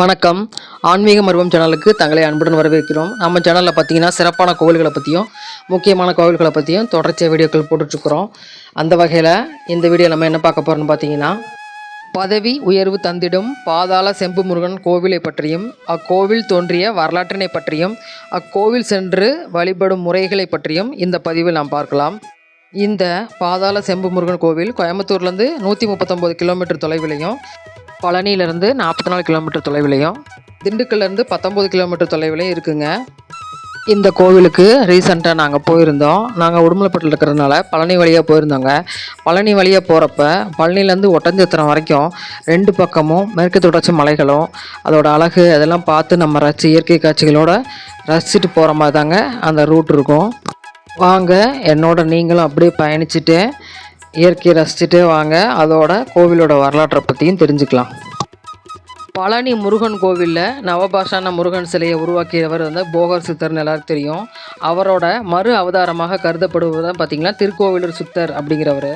வணக்கம். ஆன்மீக மருவம் சேனலுக்கு தங்களை அன்புடன் வரவேற்கிறோம். நம்ம சேனலில் பார்த்தீங்கன்னா சிறப்பான கோவில்களை பற்றியும் முக்கியமான கோவில்களை பற்றியும் தொடர்ச்சியாக வீடியோக்கள் போட்டுட்ருக்குறோம். அந்த வகையில் இந்த வீடியோ நம்ம என்ன பார்க்க போகிறோம்னு பார்த்தீங்கன்னா பதவி உயர்வு தந்திடும் பாதாள செம்பு முருகன் கோவிலை பற்றியும் அக்கோவில் தோன்றிய வரலாற்றினை பற்றியும் அக்கோவில் சென்று வழிபடும் முறைகளை பற்றியும் இந்த பதிவில் நாம் பார்க்கலாம். இந்த பாதாள செம்பு முருகன் கோவில் கோயம்புத்தூர்லேருந்து நூற்றி முப்பத்தொம்போது கிலோமீட்டர் தொலைவிலையும் பழனியிலேருந்து நாற்பத்தி நாலு கிலோமீட்டர் தொலைவிலையும் திண்டுக்கல்லேருந்து பத்தொம்போது கிலோமீட்டர் தொலைவிலையும் இருக்குங்க. இந்த கோவிலுக்கு ரீசெண்டாக நாங்கள் போயிருந்தோம். நாங்கள் உடுமலைப்பட்டில் இருக்கிறதுனால பழனி வழியாக போயிருந்தோங்க. பழனி வழியாக போகிறப்ப பழனிலேருந்து ஒட்டஞ்சத்திரம் வரைக்கும் ரெண்டு பக்கமும் மேற்கு தொடர்ச்சி மலைகளும் அதோட அழகு அதெல்லாம் பார்த்து நம்ம ரசித்து இயற்கை காட்சிகளோடு ரசிச்சுட்டு போகிற மாதிரி தாங்க அந்த ரூட் இருக்கும். வாங்க என்னோட நீங்களும் அப்படியே பயணிச்சுட்டு இயற்கையை ரசிச்சுட்டே வாங்க. அதோட கோவிலோட வரலாற்றை பற்றியும் தெரிஞ்சுக்கலாம். பழனி முருகன் கோவிலில் நவபாஷான முருகன் சிலையை உருவாக்கியவர் வந்து போகர் சித்தர்னு எல்லாருக்கும் தெரியும். அவரோட மறு அவதாரமாக கருதப்படுவது பார்த்திங்கன்னா திருக்கோவிலூர் சித்தர் அப்படிங்கிறவர்.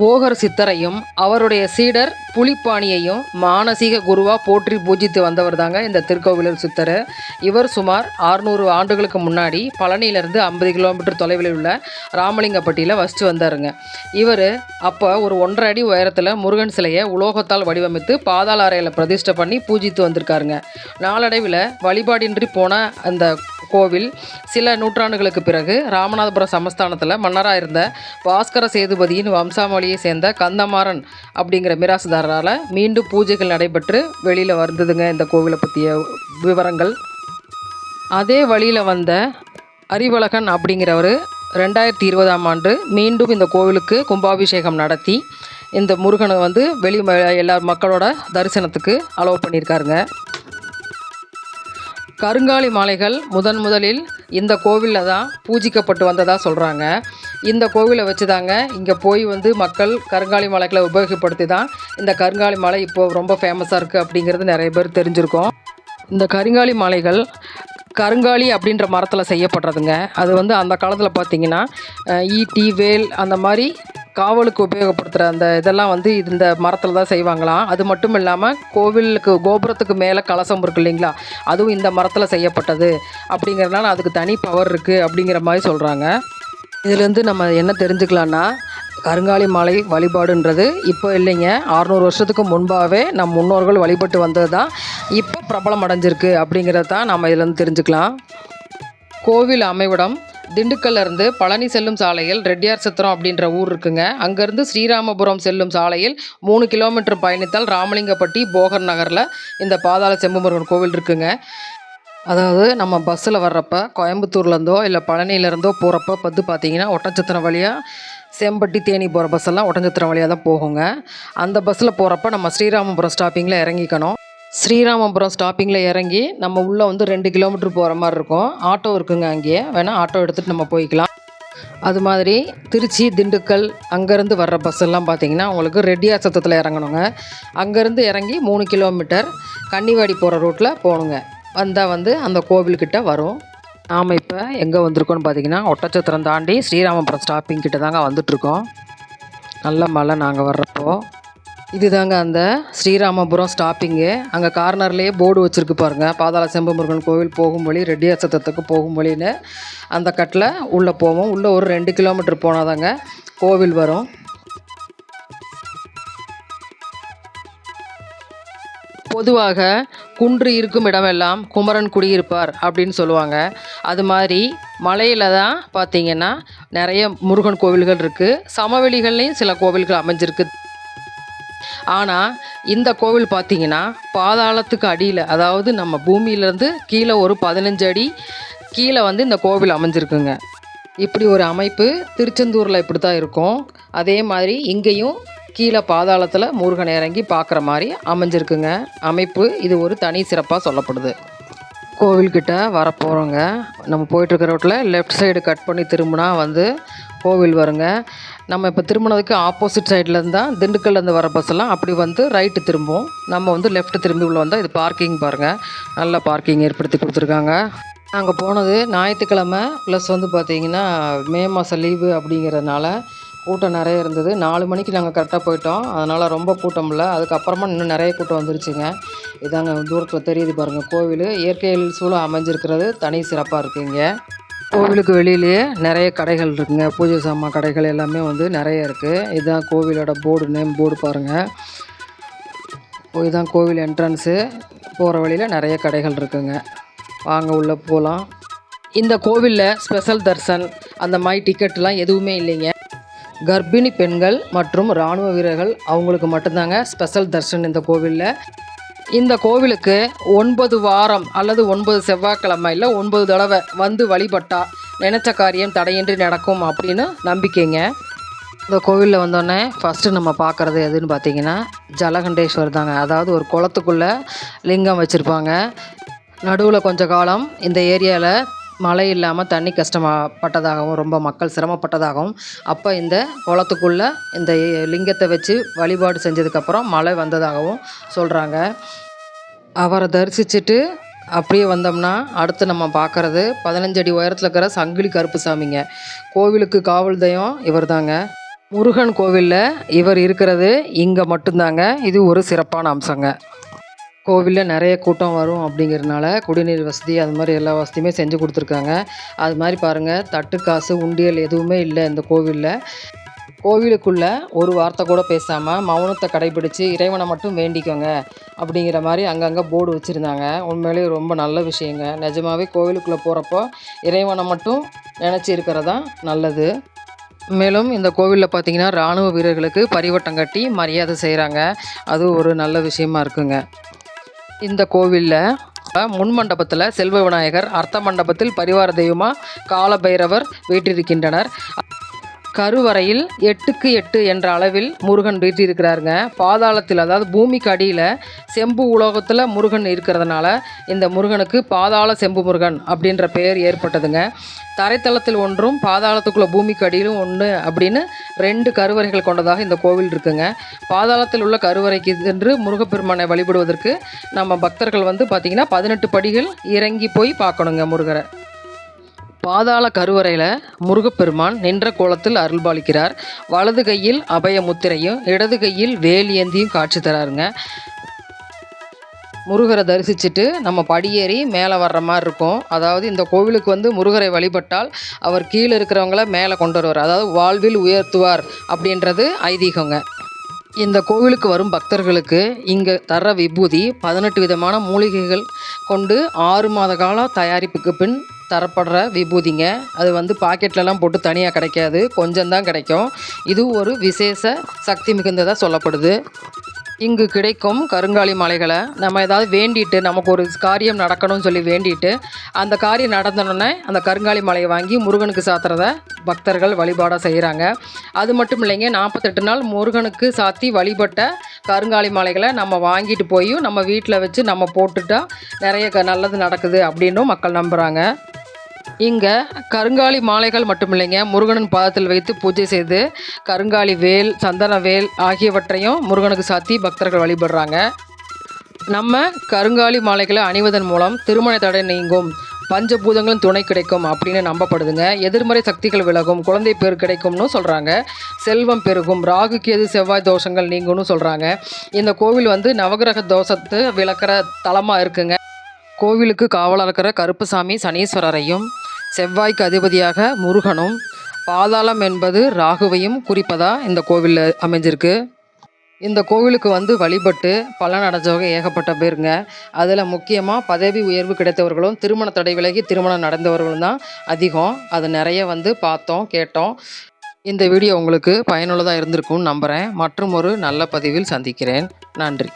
போகர் சித்தரையும் அவருடைய சீடர் புலிப்பாணியையும் மானசீக குருவாக போற்றி பூஜித்து வந்தவர் தாங்க இந்த திருக்கோவிலூர் சித்தர். இவர் சுமார் ஆறுநூறு ஆண்டுகளுக்கு முன்னாடி பழனியிலேருந்து ஐம்பது கிலோமீட்டர் தொலைவில் உள்ள ராமலிங்கப்பட்டியில் வசித்து வந்தாருங்க. இவர் அப்போ ஒரு ஒன்றரை அடி உயரத்தில் முருகன் சிலையை உலோகத்தால் வடிவமைத்து பாதாள அறையில் பிரதிஷ்டை பண்ணி பூஜித்து வந்திருக்காருங்க. நாளடைவில் வழிபாடின்றி போன அந்த கோவில் சில நூற்றாண்டுகளுக்கு பிறகு ராமநாதபுரம் சமஸ்தானத்தில் மன்னராக இருந்த பாஸ்கர சேதுபதியின் வம்சாமொழியை சேர்ந்த கந்தமாறன் அப்படிங்கிற மிராசுதாரரால் மீண்டும் பூஜைகள் நடைபெற்று வெளியில் வந்ததுங்க இந்த கோவிலை பற்றிய விவரங்கள். அதே வழியில் வந்த அறிவழகன் அப்படிங்கிறவர் ரெண்டாயிரத்தி இருபதாம் ஆண்டு மீண்டும் இந்த கோவிலுக்கு கும்பாபிஷேகம் நடத்தி இந்த முருகனை வந்து வெளி எல்லா மக்களோட தரிசனத்துக்கு அலோவ் பண்ணியிருக்காருங்க. கருங்காலி மாலைகள் முதன் முதலில் இந்த கோவிலில் தான் பூஜிக்கப்பட்டு வந்ததாக சொல்கிறாங்க இந்த கோவிலை வச்சு தாங்க இங்கே போய் வந்து மக்கள் கருங்காலி மாலைகளை உபயோகப்படுத்தி தான் இந்த கருங்காலி மாலை இப்போது ரொம்ப ஃபேமஸாக இருக்குது அப்படிங்கிறது நிறைய பேர் தெரிஞ்சிருக்கோம். இந்த கருங்காலி மாலைகள் கருங்காலி அப்படின்ற மரத்தில் செய்யப்படுறதுங்க. அது வந்து அந்த காலத்தில் பார்த்தீங்கன்னா ஈட்டி வேல் அந்த மாதிரி காவலுக்கு உபயோகப்படுத்துகிற அந்த இதெல்லாம் வந்து இந்த மரத்தில் தான் செய்வாங்களாம். அது மட்டும் இல்லாமல் கோவிலுக்கு கோபுரத்துக்கு மேலே கலசம் இருக்கு இல்லைங்களா? அதுவும் இந்த மரத்தில் செய்யப்பட்டது. அப்படிங்கிறதுனால அதுக்கு தனி பவர் இருக்குது அப்படிங்கிற மாதிரி சொல்கிறாங்க இதுலேருந்து நம்ம என்ன தெரிஞ்சுக்கலான்னா கருங்காலி மாலை வழிபாடுன்றது இப்போ இல்லைங்க. அறநூறு வருஷத்துக்கு முன்பாகவே நம் முன்னோர்கள் வழிபட்டு வந்தது தான் இப்போ பிரபலம் அடைஞ்சிருக்கு அப்படிங்கிறத தான் நம்ம இதுலேருந்து தெரிஞ்சுக்கலாம். கோவில் அமைவிடம் திண்டுக்கல்ல இருந்து பழனி செல்லும் சாலையில் ரெட்டியார் சத்திரம் அப்படின்ற ஊர் இருக்குங்க. அங்கேருந்து ஸ்ரீராமபுரம் செல்லும் சாலையில் மூணு கிலோமீட்டர் பயணித்தால் ராமலிங்கப்பட்டி போகர் நகரில் இந்த பாதாள செம்புமுருகன் கோவில் இருக்குங்க. அதாவது நம்ம பஸ்ஸில் வர்றப்ப கோயம்புத்தூர்லேருந்தோ இல்லை பழனியிலேருந்தோ போகிறப்ப பத்து பார்த்தீங்கன்னா ஒட்டச்சத்திரம் வழியாக செம்பட்டி தேனி போகிற பஸ்ஸெல்லாம் ஒட்டஞ்சத்திரம் வழியாக தான் போகுங்க. அந்த பஸ்ஸில் போகிறப்ப நம்ம ஸ்ரீராமபுரம் ஸ்டாப்பிங்கில் இறங்கிக்கணும். ஸ்ரீராமபுரம் ஸ்டாப்பிங்கில் இறங்கி நம்ம உள்ளே வந்து ரெண்டு கிலோமீட்டர் போகிற மாதிரி இருக்கும். ஆட்டோ இருக்குங்க அங்கேயே. வேணால் ஆட்டோ எடுத்துகிட்டு நம்ம போய்க்கலாம். அது மாதிரி திருச்சி திண்டுக்கல் அங்கேருந்து வர்ற பஸ் எல்லாம் பார்த்தீங்கன்னா உங்களுக்கு ரெட்டியார் சத்தத்தில் இறங்கணுங்க. அங்கேருந்து இறங்கி மூணு கிலோமீட்டர் கன்னிவாடி போகிற ரூட்டில் போகணுங்க. வந்தால் வந்து அந்த கோவில்கிட்ட வரும். நாம் இப்போ எங்கே வந்திருக்கோம்னு பார்த்தீங்கன்னா ஒட்டச்சத்திரம் தாண்டி ஸ்ரீராமபுரம் ஸ்டாப்பிங் கிட்ட தாங்க வந்துட்ருக்கோம் நல்ல மழை நாங்கள் வர்றப்போ. இதுதாங்க அந்த ஸ்ரீராமபுரம் ஸ்டாப்பிங்கு அங்கே கார்னர்லேயே போர்டு வச்சுருக்கு பாருங்கள் பாதாள செம்பு முருகன் கோவில் போகும் வழி ரெட்டியார் சத்தத்துக்கு போகும் வழின்னு. அந்த கட்டில் உள்ளே போவோம். உள்ளே ஒரு ரெண்டு கிலோமீட்டர் போனால் தாங்க கோவில் வரும். பொதுவாக குன்று இருக்கும் இடமெல்லாம் குமரன் குடியிருப்பார் அப்படின்னு சொல்லுவாங்க. அது மாதிரி மலையில் தான் பார்த்தீங்கன்னா நிறைய முருகன் கோவில்கள் இருக்குது சமவெளிகள்லேயும் சில கோவில்கள் அமைஞ்சிருக்கு. ஆனால் இந்த கோவில் பார்த்தீங்கன்னா பாதாளத்துக்கு அடியில் அதாவது நம்ம பூமியிலேருந்து கீழே ஒரு பதினஞ்சு அடி கீழே வந்து இந்த கோவில் அமைஞ்சிருக்குங்க. இப்படி ஒரு அமைப்பு திருச்செந்தூரில் இப்படி தான் இருக்கும். அதே மாதிரி இங்கேயும் கீழே பாதாளத்தில் முருகன் இறங்கி பார்க்குற மாதிரி அமைஞ்சிருக்குங்க. அமைப்பு இது ஒரு தனி சிறப்பாக சொல்லப்படுது. கோவில்கிட்ட வரப்போகிறோங்க நம்ம போயிட்டுருக்க ரோட்டில் லெஃப்ட் சைடு கட் பண்ணி திரும்பினா வந்து கோவில் வருங்க. நம்ம இப்போ திரும்பினதுக்கு ஆப்போசிட் சைட்லேருந்து தான் திண்டுக்கல்லேருந்து வர பஸ் எல்லாம் அப்படி வந்து ரைட்டு திரும்பும். நம்ம வந்து லெஃப்ட் திரும்பி உள்ள வந்தால் இது பார்க்கிங் பாருங்கள் நல்ல பார்க்கிங் ஏற்படுத்தி கொடுத்துருக்காங்க. நாங்கள் போனது ஞாயிற்றுக்கிழமை ப்ளஸ் வந்து பார்த்திங்கன்னா மே மாதம் லீவு அப்படிங்கிறதுனால கூட்டம் நிறைய இருந்தது. நாலு மணிக்கு நாங்கள் கரெக்டாக போயிட்டோம். அதனால் ரொம்ப கூட்டம் இல்லை. அதுக்கப்புறமா இன்னும் நிறைய கூட்டம் வந்துருச்சுங்க. இதாங்க தூரத்தில் தெரியுது பாருங்கள் கோவில். இயற்கையில் சூழல் அமைஞ்சிருக்கிறது. தனி சிறப்பாக இருக்குங்க. கோவிலுக்கு வெளியிலேயே நிறைய கடைகள் இருக்குங்க. பூஜை சாமான் கடைகள் எல்லாமே வந்து நிறைய இருக்குது இதுதான் கோவிலோட போர்டு நேம் போர்டு பாருங்கள் இதுதான் கோவில் என்ட்ரன்ஸு போகிற வழியில் நிறைய கடைகள் இருக்குங்க. வாங்க உள்ளே போகலாம் இந்த கோவிலில் ஸ்பெஷல் தர்சன் அந்த மாதிரி டிக்கெட்லாம் எதுவுமே இல்லைங்க. கர்ப்பிணி பெண்கள் மற்றும் இராணுவ வீரர்கள் அவங்களுக்கு மட்டும்தாங்க ஸ்பெஷல் தர்ஷன் இந்த கோவிலில். இந்த கோவிலுக்கு ஒன்பது வாரம் அல்லது ஒன்பது செவ்வாய்க்கிழமை இல்லை ஒன்பது தடவை வந்து வழிபட்டா நினச்ச காரியம் தடையின்றி நடக்கும் அப்படின்னு நம்பிக்கைங்க. இந்த கோவிலில் வந்தோடனே ஃபஸ்ட்டு நம்ம பார்க்குறது எதுன்னு பார்த்தீங்கன்னா ஜலகண்டேஸ்வர் தாங்க. அதாவது ஒரு குளத்துக்குள்ளே லிங்கம் வச்சுருப்பாங்க. நடுவில் கொஞ்ச காலம் இந்த ஏரியாவில் மழை இல்லாமல் தண்ணி கஷ்டப்பட்டதாகவும் ரொம்ப மக்கள் சிரமப்பட்டதாகவும் அப்போ இந்த குளத்துக்குள்ளே இந்த லிங்கத்தை வச்சு வழிபாடு செஞ்சதுக்கப்புறம் மழை வந்ததாகவும் சொல்கிறாங்க அவரை தரிசிச்சுட்டு அப்படியே வந்தோம்னா அடுத்து நம்ம பார்க்குறது பதினஞ்சு அடி உயரத்தில் இருக்கிற சங்கிலி கருப்பு சாமிங்க. கோவிலுக்கு காவல் தெய்வம் இவர் தாங்க முருகன் கோவிலில் இவர் இருக்கிறது இங்கே மட்டும்தாங்க. இது ஒரு சிறப்பான அம்சங்க. கோவிலில் நிறைய கூட்டம் வரும் அப்படிங்கிறதுனால குடிநீர் வசதி அது மாதிரி எல்லா வசதியுமே செஞ்சு கொடுத்துருக்காங்க. அது மாதிரி பாருங்கள் தட்டு காசு உண்டியல் எதுவுமே இல்லை இந்த கோவிலில். கோவிலுக்குள்ளே ஒரு வார்த்தை கூட பேசாமல் மௌனத்தை கடைபிடிச்சு இறைவனை மட்டும் வேண்டிக்கோங்க அப்படிங்கிற மாதிரி அங்கங்கே போர்டு வச்சுருந்தாங்க. உண்மையிலேயே ரொம்ப நல்ல விஷயங்க. நிஜமாகவே கோவிலுக்குள்ளே போகிறப்போ இறைவனை மட்டும் நினச்சி இருக்கிறதா நல்லது. மேலும் இந்த கோவிலில் பார்த்தீங்கன்னா இராணுவ வீரர்களுக்கு பரிவட்டம் கட்டி மரியாதை செய்கிறாங்க அது ஒரு நல்ல விஷயமா இருக்குங்க. இந்த கோவிலில் முன் மண்டபத்தில் செல்வ விநாயகர் அர்த்த மண்டபத்தில் பரிவார தெய்வமாக காலபைரவர் வீற்றிருக்கின்றனர். கருவறையில் எட்டுக்கு எட்டு என்ற அளவில் முருகன் வீற்றிருக்கிறாருங்க. பாதாளத்தில் அதாவது பூமிக்கு அடியில் செம்பு உலோகத்தில் முருகன் இருக்கிறதுனால இந்த முருகனுக்கு பாதாள செம்பு முருகன் அப்படின்ற பெயர் ஏற்பட்டதுங்க. தரைத்தளத்தில் ஒன்றும் பாதாளத்துக்குள்ள பூமிக்கு அடியிலும் ஒன்று அப்படின்னு ரெண்டு கருவறைகள் கொண்டதாக இந்த கோவில் இருக்குங்க. பாதாளத்தில் உள்ள கருவறைக்கு சென்று முருகப்பெருமானை வழிபடுவதற்கு நம்ம பக்தர்கள் வந்து பார்த்திங்கன்னா பதினெட்டு படிகள் இறங்கி போய் பார்க்கணுங்க முருகரை. பாதாள கருவறையில் முருகப்பெருமான் நின்ற கோலத்தில் அருள்பாலிக்கிறார். வலது கையில் அபய முத்திரையும் இடது கையில் வேல் ஏந்தியும் காட்சி தராருங்க. முருகரை தரிசிச்சுட்டு நம்ம படியேறி மேலே வர்ற மாதிரி இருக்கும். அதாவது இந்த கோவிலுக்கு வந்து முருகரை வழிபட்டால் அவர் கீழே இருக்கிறவங்கள மேலே கொண்டு வருவார். அதாவது வாழ்வில் உயர்த்துவார் அப்படின்றது ஐதீகங்க. இந்த கோவிலுக்கு வரும் பக்தர்களுக்கு இங்கே தர விபூதி பதினெட்டு விதமான மூலிகைகள் கொண்டு ஆறு மாத கால தயாரிப்புக்கு பின் தரப்படுற விபூதிங்க. அது வந்து பாக்கெட்லலாம் போட்டு தனியாக கிடைக்காது. கொஞ்சம் தான் கிடைக்கும். இது ஒரு விசேஷ சக்தி மிகுந்ததாக சொல்லப்படுது. இங்கு கிடைக்கும் கருங்காலி மலைகளை நம்ம ஏதாவது வேண்டிட்டு நமக்கு ஒரு காரியம் நடக்கணும்னு சொல்லி வேண்டிட்டு அந்த காரியம் நடந்தோடனே அந்த கருங்காலி மலையை வாங்கி முருகனுக்கு சாத்துறத பக்தர்கள் வழிபாடாக செய்கிறாங்க அது மட்டும் இல்லைங்க நாற்பத்தெட்டு நாள் முருகனுக்கு சாத்தி வழிபட்ட கருங்காலி மலைகளை நம்ம வாங்கிட்டு போய் நம்ம வீட்டில் வச்சு நம்ம போட்டுட்டா நிறைய க நல்லது நடக்குது அப்படின்னும் மக்கள் நம்புகிறாங்க இங்கே கருங்காலி மாலைகள் மட்டும் இல்லைங்க முருகனின் பாதத்தில் வைத்து பூஜை செய்து கருங்காலி வேல் சந்தன வேல் ஆகியவற்றையும் முருகனுக்கு சாத்தி பக்தர்கள் வழிபடுறாங்க. நம்ம கருங்காலி மாலைகளை அணிவதன் மூலம் திருமண தடை நீங்கும் பஞ்சபூதங்களும் துணை கிடைக்கும் அப்படின்னு நம்பப்படுதுங்க. எதிர்மறை சக்திகள் விலகும் குழந்தை பேர் கிடைக்கும்னு சொல்கிறாங்க செல்வம் பெருகும் ராகு கேது செவ்வாய் தோஷங்கள் நீங்கும்னு சொல்கிறாங்க இந்த கோவில் வந்து நவகிரக தோஷத்தை விளக்கிற தலமாக இருக்குங்க. கோவிலுக்கு காவலாக இருக்கிற கருப்புசாமி சனீஸ்வரரையும் செவ்வாய்க்கு அதிபதியாக முருகனும் பாதாளம் என்பது ராகுவையும் குறிப்பதாக இந்த கோவிலில் அமைஞ்சிருக்கு? இந்த கோவிலுக்கு வந்து வழிபட்டு பலன் அடைஞ்சவங்க ஏகப்பட்ட பேருங்க. அதில் முக்கியமாக பதவி உயர்வு கிடைத்தவர்களும் திருமண தடை விலகி திருமணம் நடந்தவர்களும் தான் அதிகம். அது நிறைய வந்து பார்த்தோம் கேட்டோம். இந்த வீடியோ உங்களுக்கு பயனுள்ளதாக இருந்திருக்கும்னு நம்புகிறேன் மற்றும் ஒரு நல்ல பதிவில் சந்திக்கிறேன். நன்றி.